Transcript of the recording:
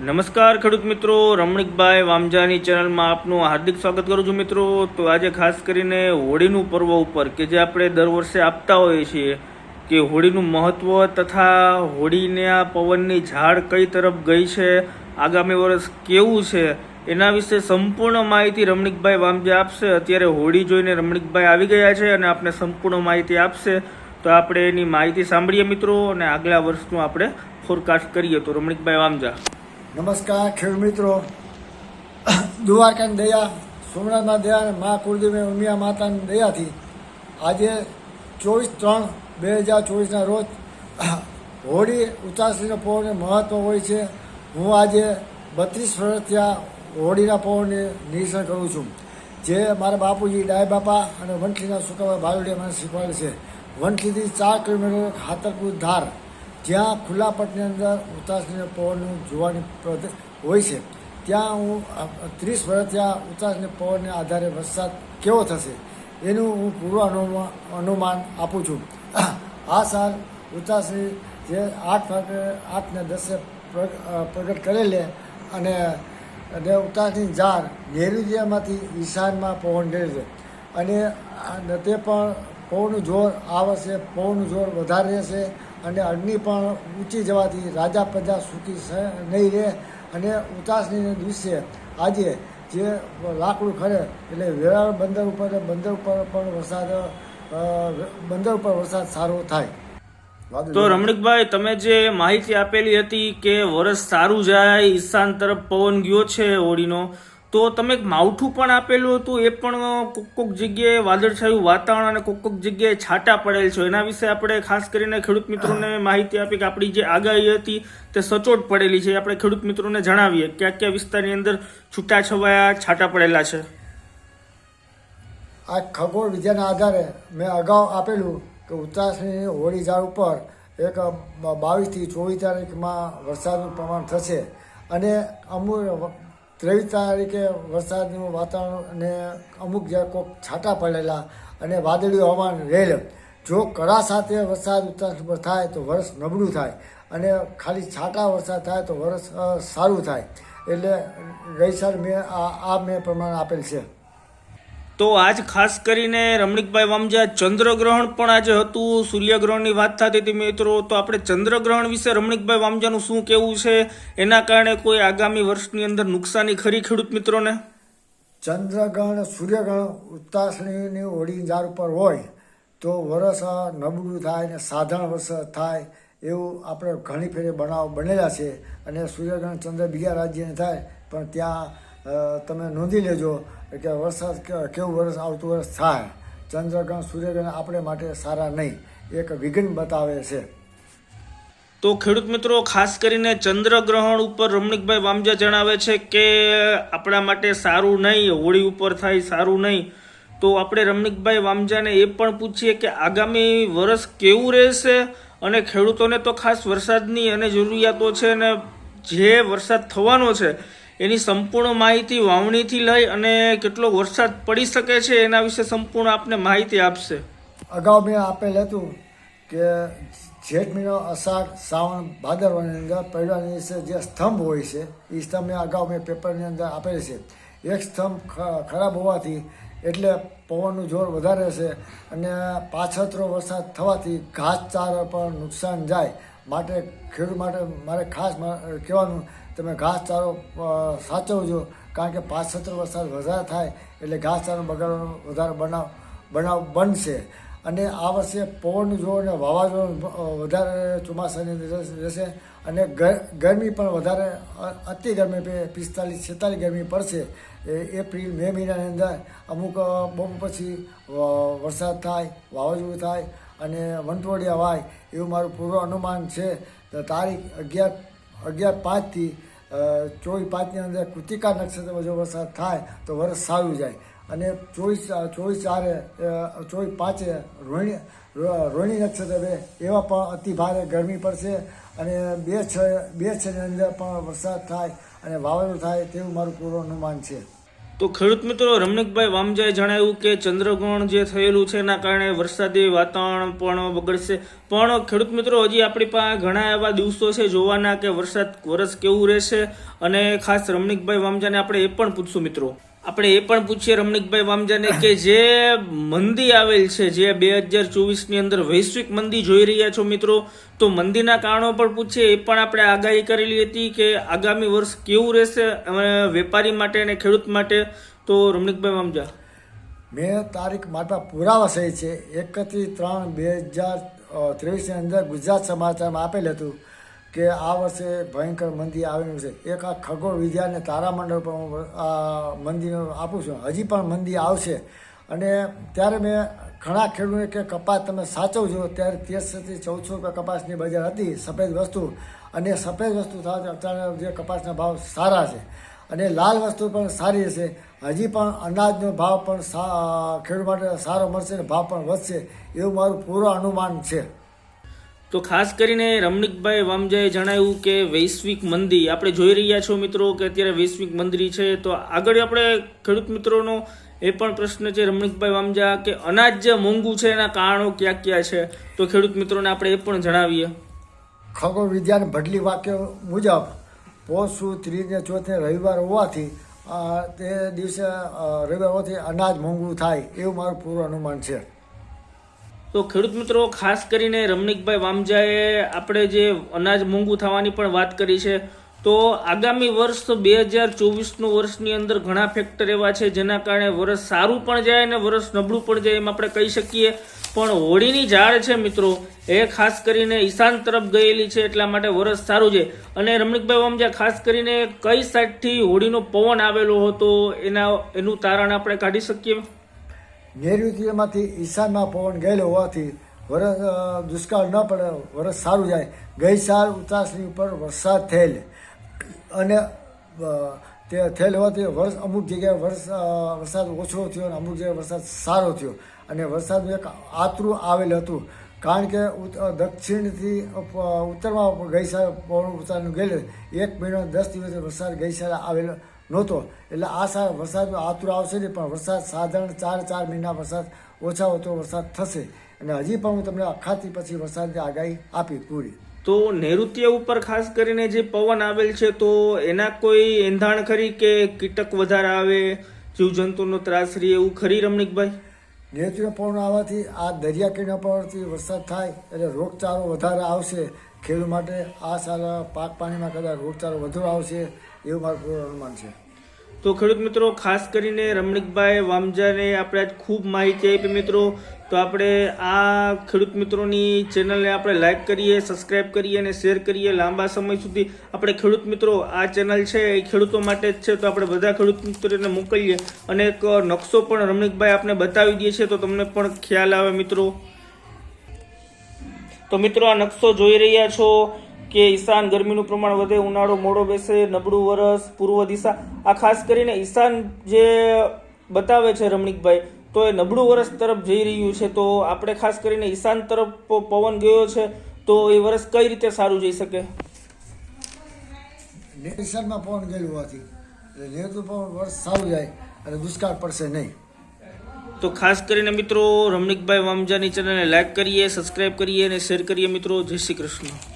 નમસ્કાર ખેડૂત મિત્રો, રમણીકભાઈ વામજાની ચેનલમાં આપનું હાર્દિક સ્વાગત કરું છું મિત્રો. તો આજે ખાસ કરીને હોળીનું પર્વ ઉપર કે જે આપણે દર વર્ષે આપતા હોઈએ છીએ કે હોળીનું મહત્ત્વ તથા હોળીના પવનની ઝાડ કઈ તરફ ગઈ છે, આગામી વર્ષ કેવું છે, એના વિશે સંપૂર્ણ માહિતી રમણીકભાઈ વામજા આપશે. અત્યારે હોળી જોઈને રમણીકભાઈ આવી ગયા છે અને આપણે સંપૂર્ણ માહિતી આપશે. તો આપણે એની માહિતી સાંભળીએ મિત્રો અને આગલા વર્ષનું આપણે ફોરકાસ્ટ કરીએ. તો રમણીકભાઈ વામજા. નમસ્કાર ખેડ મિત્રો. દ્વારકાની દયા સોમનાથના દયા અને મા કુળદેવી ઉમિયા માતાની દયાથી આજે ચોવીસ ત્રણ બે હજાર ચોવીસના રોજ હોળી ઉતાસણીનો પવનને મહત્ત્વ હોય છે. હું આજે બત્રીસ વર્ષ ત્યાં હોળીના પવનને નિરીક્ષણ કરું છું, જે મારા બાપુજી, ડાય બાપા અને વંટલીના સુકાભાઈ બારોડિયા મને શીખવાડે છે. વંટલીથી ચાર કિલોમીટર ખાતરપુર ધાર જ્યાં ખુલ્લા પટની અંદર ઉતાસને પવનનું જોવાની હોય છે, ત્યાં હું ત્રીસ વર્ષ ત્યાં ઉતાસને પવનને આધારે વરસાદ કેવો થશે, એનું હું પૂર્વ અનુમાન આપું છું. આ સાલ ઉતાસની જે આઠ આઠ ને દસે પ્રગટ કરેલે અને અને ઉતાસની ઝાડ નેહરુજીયામાંથી ઈશાનમાં પવન ગયેલો અને તે પણ પવનનું જોર આ વર્ષે પવનનું જોર વધારે રહેશે. અને અગ્નિ પણ ઊંચી જવાથી રાજા પ્રજા સુખી નહીં રહે અને ઉતાસની દિવસે આજે જે લાકડું ખરે એટલે વેરાવળ બંદર ઉપર બંદર ઉપર પણ વરસાદ બંદર ઉપર વરસાદ સારો થાય. તો રમણીકભાઈ તમે જે માહિતી આપેલી હતી કે વરસ સારું જાય ઈશાન તરફ પવન ગયો છે હોળીનો તો તમે એક માવઠું પણ આપેલું હતું એ પણ કોક કોક જગ્યાએ વાદળછાયું વાતાવરણ અને કોક કોક જગ્યાએ છાંટા પડેલ છે. એના વિશે આપણે ખાસ કરીને ખેડૂત મિત્રોને માહિતી આપી કે આપણી જે આગાહી હતી તે સચોટ પડેલી છે. આપણે ખેડૂત મિત્રોને જણાવીએ કયા કયા વિસ્તારની અંદર છૂટાછવાયા છાંટા પડેલા છે. આ ખગોળ વિદ્યાના આધારે મેં અગાઉ આપેલું કે ઉત્તરાયણની હોળી ઝાડ ઉપર એક બાવીસથી ચોવીસ તારીખમાં વરસાદનું પ્રમાણ થશે. અને અમુક ત્રેવીસ તારીખે વરસાદનું વાતાવરણ અને અમુક જ્યાં કોઈક છાંટા પડેલા અને વાદળી હવામાન રહેલ. જો કરા સાથે વરસાદ ઉત્તર થાય તો વરસ નબળું થાય અને ખાલી છાંટા વરસાદ થાય તો વરસ સારું થાય. એટલે ગઈ સાલ મેં આ આ મેં પ્રમાણે આપેલ છે. તો આજ ખાસ કરીને રમણીકભાઈ વામજા ચંદ્રગ્રહણ પણ આજે હતું. સૂર્યગ્રહણની વાત થતી હતી મિત્રો. તો આપણે ચંદ્રગ્રહણ વિશે રમણીકભાઈ વામજાનું શું કેવું છે? એના કારણે કોઈ આગામી વર્ષની અંદર નુકસાની ખરી ખેડૂત મિત્રોને? ચંદ્રગ્રહણ, સૂર્યગ્રહણ ઉત્તાસણીની હોળી ઝાડ ઉપર હોય તો વરસ નબળું થાય ને સાધારણ વરસાદ થાય એવું આપણે ઘણી ફેરે બનાવ બનેલા છે અને સૂર્યગ્રહણ ચંદ્ર બીજા રાજ્યને થાય પણ ત્યાં તમે નોંધી લેજો કે વરસાદ કેવું વરસ આવતું વરસ થાય, ચંદ્રગ્રહણ, સૂર્યગ્રહણ આપણે માટે સારા નહીં. એક વિઘ્ન બતાવે છે. તો ખેડૂત મિત્રો, ખાસ કરીને ચંદ્રગ્રહણ ઉપર રમણીકભાઈ વામજા જણાવે છે કે આપણા માટે સારું નહીં, હોળી ઉપર થાય સારું નહીં. તો આપણે રમણીકભાઈ વામજાને એ પણ પૂછીએ કે આગામી વર્ષ કેવું રહેશે અને ખેડૂતોને તો ખાસ વરસાદની અને જરૂરિયાતો છે અને જે વરસાદ થવાનો છે એની સંપૂર્ણ માહિતી વાવણીથી લઈ અને કેટલો વરસાદ પડી શકે છે એના વિશે સંપૂર્ણ આપને માહિતી આપશે. અગાઉ મેં આપેલ હતું કે જેઠ મહિનો અષાઢ શ્રાવણ ભાદરવાની અંદર પહેલાની દિવસે જે સ્તંભ હોય છે, એ સ્તંભ મેં અગાઉ મેં પેપરની અંદર આપેલ છે. એક સ્તંભ ખરાબ હોવાથી એટલે પવનનું જોર વધારે છે અને પાછતરો વરસાદ થવાથી ઘાસચારા પર નુકસાન જાય. માટે ખેડૂત માટે મારે ખાસ કહેવાનું તમે ઘાસચારો સાચવજો. કારણ કે પાછતરો વરસાદ વધારે થાય એટલે ઘાસચારો બગાડવાનો વધારે બનાવ બનાવ બનશે. અને આ વર્ષે પવન જો અને વાવાઝોડું વધારે ચોમાસાની અંદર રહેશે- અને ગર- ગરમી પણ વધારે અતિ ગરમી પિસ્તાલીસ, છેતાલીસ ગરમી પડશે. એપ્રિલ, મે મહિનાની અંદર અમુક બહુ પછી વરસાદ થાય, વાવાઝોડું થાય અને વંટોળિયા વાય એવું મારું પૂર્વ અનુમાન છે. તારીખ અગિયાર અગિયાર પાંચથી ચોવીસ પાંચની અંદર કૃતિકા નક્ષત્રમાં જો વરસાદ થાય તો વરસ સારું જાય. અને ચોવીસ ચોવીસ ચારે ચોવીસ પાંચે રોહિણી રોહિણી નક્ષત્ર એવા પણ અતિ ભારે ગરમી પડશે અને બે છ, બે છની અંદર પણ વરસાદ થાય અને વાવાઝોડું થાય તેવું મારું પૂર્વ અનુમાન છે. તો ખેડૂત મિત્રો, રમણીકભાઈ વામજાએ જણાવ્યું કે ચંદ્રગ્રહણ જે થયેલું છે એના કારણે વરસાદી વાતાવરણ પણ બગડશે. પણ ખેડૂત મિત્રો, હજી આપણી પાસે ઘણા એવા દિવસો છે જોવાના કે વરસાદ, વરસ કેવું રહેશે? અને ખાસ રમણીકભાઈ વામજાને આપણે એ પણ પૂછશું મિત્રો. આપણે એ પણ પૂછીએ રમણીકભાઈ વામજાને કે જે મંદી આવેલ છે, જે બે હજાર ચોવીસની અંદર વૈશ્વિક મંદી જોઈ રહ્યા છો મિત્રો, તો મંદીના કારણો પણ પૂછીએ. એ પણ આપણે આગાહી કરેલી હતી કે આગામી વર્ષ કેવું રહેશે વેપારી માટે અને ખેડૂત માટે. તો રમણીકભાઈ વામજા. મેં તારીખ માતા પુરાવા સહી છે. એકત્રીસ ત્રણ બે હજાર ત્રેવીસની અંદર ગુજરાત સમાચારમાં આપેલ હતું. કે આ વર્ષે ભયંકર મંદી આવેલું છે. એક આ ખગોળ વિદ્યાને તારામંડળ પણ હું આ મંદી આપું છું. હજી પણ મંદી આવશે. અને ત્યારે મેં ઘણા ખેડૂતોને કે કપાસ તમે સાચવજો. ત્યારે તેરસોથી ચૌદસો રૂપિયા કપાસની બજાર હતી, સફેદ વસ્તુ. અને સફેદ વસ્તુ થાય અત્યારે જે કપાસના ભાવ સારા છે. અને લાલ વસ્તુ પણ સારી હશે હજી પણ અનાજનો ભાવ પણ ખેડૂત માટે સારો મળશે અને ભાવ પણ વધશે એવું મારું પૂરું અનુમાન છે. તો ખાસ કરીને રમણીકભાઈ વામજાએ જણાવ્યું કે વૈશ્વિક મંદી. આપણે જોઈ રહ્યા છો મિત્રો કે અત્યારે વૈશ્વિક મંદી છે. તો આગળ આપણે ખેડૂત મિત્રોનો એ પણ પ્રશ્ન છે રમણીકભાઈ વામજા કે અનાજ જે મોંઘું છે એના કારણો ક્યાં ક્યાં છે? તો ખેડૂત મિત્રોને આપણે એ પણ જણાવીએ. ખગોળ વિદ્યાને ભડલી વાક્ય મુજબ પોષ ત્રીજ ને ચોથ રવિવાર હોવાથી તે દિવસે રવિવાર હોવાથી અનાજ મોંઘું થાય એવું મારું પૂરું અનુમાન છે. તો ખેડૂત મિત્રો, ખાસ કરીને રમણીકભાઈ વામજાએ આપણે જે અનાજ મોંઘું થવાની પણ વાત કરી છે, તો આગામી વર્ષ બે હજાર ચોવીસનું વર્ષની અંદર ઘણા ફેક્ટર એવા છે, જેના કારણે વર્ષ સારું પણ જાય અને વર્ષ નબળું પણ જાય એમ આપણે કહી શકીએ. પણ હોળીની ઝાડ છે મિત્રો, એ ખાસ કરીને ઈશાન તરફ ગયેલી છે, એટલા માટે વર્ષ સારું છે. અને રમણીકભાઈ વામજા, ખાસ કરીને કઈ સાઈડથી હોળીનો પવન આવેલો હતો, એના, એનું તારણ આપણે કાઢી શકીએ? નૈઋત્યમાંથી ઈશાનમાં પવન ગયેલો હોવાથી વરસ દુષ્કાળ ન પડે, વરસ સારું જાય. ગઈ સાલ ઉતાસની ઉપર વરસાદ થયેલ. અને તે થયેલ હોવાથી વર્ષ અમુક જગ્યાએ વર્ષ વરસાદ ઓછો થયો અને અમુક જગ્યાએ વરસાદ સારો થયો. અને વરસાદનું એક આતરું આવેલ હતું. કારણ કે દક્ષિણથી ઉત્તરમાં ગઈ સાલ પવન ઉતારનું ગયેલું. એક મહિનો દસ દિવસે વરસાદ ગઈ સાલ આવેલો નહોતો. એટલે આ સા, વરસાદ આતુર આવશે નહીં, પણ વરસાદ સાધારણ ચાર ચાર મહિના વરસાદ ઓછા ઓછો વરસાદ થશે. અને હજી પણ હું તમને અખાતી પછી વરસાદની આગાહી આપી પૂરી. તો નૈઋત્ય ઉપર ખાસ કરીને જે પવન આવેલ છે, તો એના કોઈ એંધાણ ખરી કે કીટક વધારે આવે, જીવજંતુનો ત્રાસ રહે એવું ખરી, રમણીકભાઈ? નૈઋત્ય પવન આવવાથી આ દરિયા કિનારા પરથી વરસાદ થાય એટલે રોગચાળો વધારે આવશે. ખેડૂત માટે આ સારા પાક પાણીમાં કદાચ રોગચાળો વધુ આવશે એવું મારું અનુમાન છે. તો ખેડૂત મિત્રો, ખાસ કરીને રમણીકભાઈ વામજાને આપણે આજ ખૂબ માહિતી આપી. મિત્રો તો આપણે આ ખેડૂત મિત્રોની ચેનલને આપણે લાઇક કરીએ સબસ્ક્રાઇબ કરીએ અને શેર કરીએ. લાંબા સમય સુધી આપણે ખેડૂત મિત્રો આ ચેનલ છે, એ ખેડૂતો માટે જ છે, તો આપણે બધા ખેડૂત મિત્રોને મોકલીએ. અને એક નકશો પણ રમણીકભાઈ આપણે બતાવી દઈએ છીએ તો તમને પણ ખ્યાલ આવે મિત્રો. તો મિત્રો આ નકશો જોઈ રહ્યા છો કે ઈશાન ગરમીનું પ્રમાણ વધે, ઉનાળો મોડો બેસે, નબળું વરસ, પૂર્વ દિશા. આ ખાસ કરીને ઈશાન જે બતાવે છે રમણીકભાઈ તો એ નબળું વરસ તરફ જઈ રહ્યું છે તો આપણે ખાસ કરીને ઈશાન તરફ પવન ગયો છે તો એ વરસ કઈ રીતે સારું જઈ શકે? ઈશાનમાં પવન ગયેલું હોવાથી. એટલે નૈઋત્ય પવન વર્ષ સારું જાય અને દુષ્કાળ પડશે નહીં. તો ખાસ કરીને મિત્રો રમણીકભાઈ વામજાની ચેનલને લાઈક કરીએ સબસ્ક્રાઈબ કરીએ અને શેર કરીએ મિત્રો. જય શ્રી કૃષ્ણ.